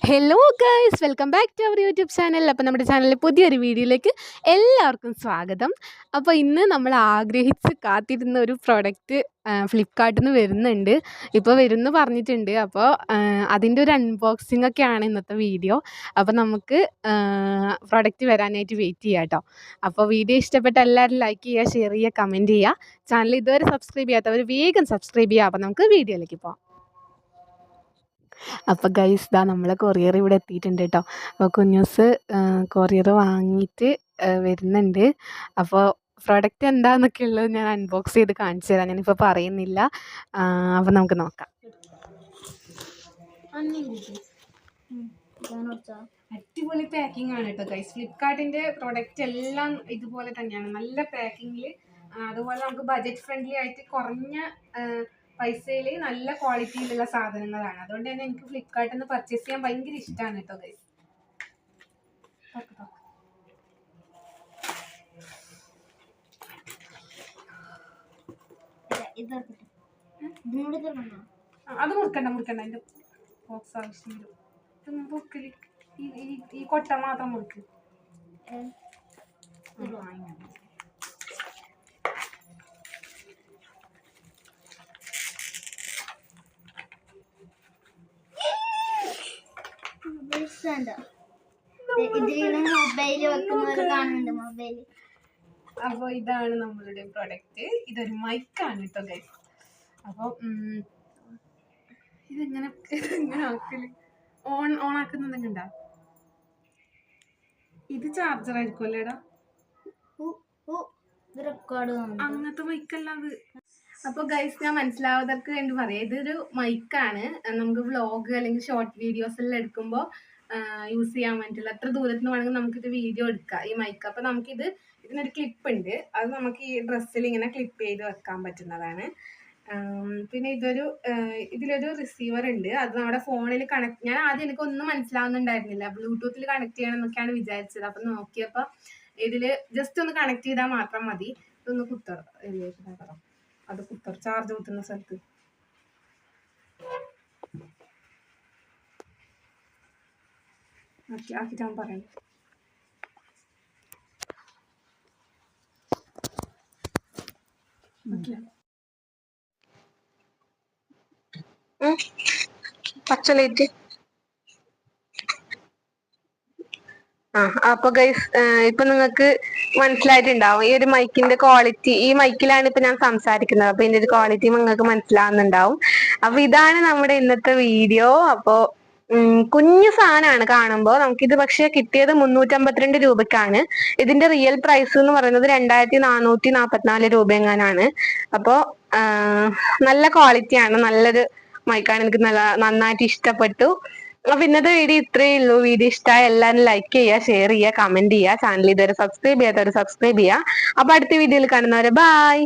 Hello guys welcome back to our YouTube channel അപ്പോൾ നമ്മുടെ ചാനലിലെ പുതിയൊരു വീഡിയോയിലേക്ക് എല്ലാവർക്കും സ്വാഗതം. അപ്പോൾ ഇന്ന് നമ്മൾ ആഗ്രഹിച്ച് കാത്തിരുന്ന ഒരു പ്രോഡക്റ്റ് ഫ്ലിപ്കാർട്ടിൽ നിന്ന് വരുന്നുണ്ട്. ഇപ്പോൾ വരുന്നു പറഞ്ഞിട്ടുണ്ട്. അപ്പോൾ അതിന്റെ ഒരു അൺബോക്സിംഗ് ഒക്കെയാണ് ഇന്നത്തെ വീഡിയോ. അപ്പോൾ നമുക്ക് പ്രോഡക്റ്റ് വരാനായിട്ട് വെയിറ്റ് ചെയ്യാം കേട്ടോ. അപ്പോൾ വീഡിയോ ഇഷ്ടപ്പെട്ട എല്ലാവരും ലൈക്ക് ചെയ്യുക ഷെയർ ചെയ്യുക കമന്റ് ചെയ്യുക. ചാനൽ ഇതുവരെ സബ്സ്ക്രൈബ് ചെയ്യാത്തവർ വേഗം സബ്സ്ക്രൈബ് ചെയ്യുക. അപ്പോൾ നമുക്ക് വീഡിയോയിലേക്ക് പോകാം അപ്പോൾ ഗൈസ് ദാ നമ്മൾ കൊറിയർ ഇവിടെ എത്തിയിട്ടുണ്ട് കേട്ടോ അപ്പോൾ കുഞ്ഞൂസ് കൊറിയർ വാങ്ങിയിട്ട് വരുന്നുണ്ട്. അപ്പോൾ പ്രോഡക്റ്റ് എന്താണെന്നൊക്കെ ഉള്ളത് ഞാൻ അൺബോക്സ് ചെയ്ത് കാണിച്ചു തരാം. ഞാനിപ്പോൾ പറയുന്നില്ല. അപ്പോൾ നമുക്ക് നോക്കാം. അടിപൊളി പാക്കിംഗ് ആണ് കേട്ടോ ഗൈസ് ഫ്ലിപ്കാർട്ടിന്റെ പ്രോഡക്റ്റ് എല്ലാം ഇതുപോലെ തന്നെയാണ്. നല്ല പാക്കിങ്ങിൽ അതുപോലെ നമുക്ക് ബജറ്റ് ഫ്രണ്ട്ലി ആയിട്ട് കുറഞ്ഞ പൈസയിൽ നല്ല ക്വാളിറ്റിയിലുള്ള സാധനങ്ങളാണ്. അതുകൊണ്ട് തന്നെ എനിക്ക് ഫ്ലിപ്കാർട്ടിൽ നിന്ന് പർച്ചേസ് ചെയ്യാൻ ഭയങ്കര ഇഷ്ടമാണ് കേട്ടോ ഗൈസ് അത് മുറിക്കണ്ട മുറിക്കണ്ട. അതിന്റെ ബോക്സ് ആവശ്യമില്ല മുറുക്കൽ ഈ- ഈ കൊട്ട മാത്രം മുറുക്ക്. വെക്കുന്നവർ കാണുന്നുണ്ട് മൊബൈൽ അപ്പോൾ ഇതാണ് നമ്മളുടെ പ്രൊഡക്റ്റ് ഇതൊരു മൈക്കാണ് കേട്ടോ ഗൈസ് അപ്പോൾ ഇതെങ്ങനെ ഇതെങ്ങനെ ആക്കൽ? ഓൺ ഓൺ ആക്കുന്നത് കണ്ടാ ഇത് ചാർജർ ആയിരിക്കും അല്ലേടാ അങ്ങനത്തെ മൈക്കല്ല അത്. അപ്പോൾ ഗൈസ് ഞാൻ മനസ്സിലാവാത്തവർക്ക് വേണ്ടി പറയാം. ഇതൊരു മൈക്കാണ് നമുക്ക് വ്ളോഗ് അല്ലെങ്കിൽ ഷോർട്ട് വീഡിയോസ് എല്ലാം എടുക്കുമ്പോൾ യൂസ് ചെയ്യാൻ വേണ്ടിയിട്ടുള്ള. എത്ര ദൂരത്തിന് വേണമെങ്കിൽ നമുക്കിത് വീഡിയോ എടുക്കാം. ഈ മൈക്ക് അപ്പോൾ നമുക്കിത് ഇതിനൊരു ക്ലിപ്പ് ഉണ്ട്. അത് നമുക്ക് ഈ ഡ്രസ്സിൽ ഇങ്ങനെ ക്ലിപ്പ് ചെയ്ത് വെക്കാൻ പറ്റുന്നതാണ്. പിന്നെ ഇതൊരു ഇതിലൊരു റിസീവർ ഉണ്ട്. അത് നമ്മുടെ ഫോണിൽ കണക്ട് ഞാൻ ആദ്യം എനിക്ക് ഒന്നും മനസ്സിലാവുന്നുണ്ടായിരുന്നില്ല. ബ്ലൂടൂത്തിൽ കണക്ട് ചെയ്യണം എന്നൊക്കെയാണ് വിചാരിച്ചത്. അപ്പം നോക്കിയപ്പോൾ ഇതിൽ ജസ്റ്റ് ഒന്ന് കണക്ട് ചെയ്താൽ മാത്രം മതി. ഇതൊന്ന് കുത്തറ അത് കുത്തർ ചാർജ് കുത്തുന്ന സ്ഥലത്ത്. ആക്കി ആക്കിയിട്ട് അവൻ പറയണം. പച്ച ലൈറ്റ്. ആ അപ്പൊ ഗൈസ് ഇപ്പൊ നിങ്ങൾക്ക് മനസ്സിലായിട്ടുണ്ടാവും ഈ ഒരു മൈക്കിന്റെ ക്വാളിറ്റി ഈ മൈക്കിലാണ് ഇപ്പൊ ഞാൻ സംസാരിക്കുന്നത്. അപ്പൊ ഇതിന്റെ ഒരു ക്വാളിറ്റി നിങ്ങൾക്ക് മനസ്സിലാവുന്നുണ്ടാവും. അപ്പൊ ഇതാണ് നമ്മുടെ ഇന്നത്തെ വീഡിയോ അപ്പോ കുഞ്ഞു സാധനമാണ് കാണുമ്പോൾ നമുക്കിത് പക്ഷേ കിട്ടിയത് മുന്നൂറ്റമ്പത്തിരണ്ട് രൂപയ്ക്കാണ്. ഇതിന്റെ റിയൽ പ്രൈസ് എന്ന് പറയുന്നത് രണ്ടായിരത്തി നാനൂറ്റി നാൽപ്പത്തിനാല് രൂപ എങ്ങാനാണ് അപ്പോ നല്ല ക്വാളിറ്റിയാണ് നല്ലൊരു മൈക്കാണ് എനിക്ക് നല്ല നന്നായിട്ട് ഇഷ്ടപ്പെട്ടു. അപ്പൊ ഇന്നത്തെ വീഡിയോ ഇത്രയേ ഉള്ളൂ. വീഡിയോ ഇഷ്ടമായ എല്ലാവരും ലൈക്ക് ചെയ്യുക ഷെയർ ചെയ്യുക കമന്റ് ചെയ്യുക. ചാനൽ ഇതുവരെ സബ്സ്ക്രൈബ് ചെയ്യാത്തവർ സബ്സ്ക്രൈബ് ചെയ്യുക. അപ്പൊ അടുത്ത വീഡിയോയിൽ കാണുന്നവരെ ബൈ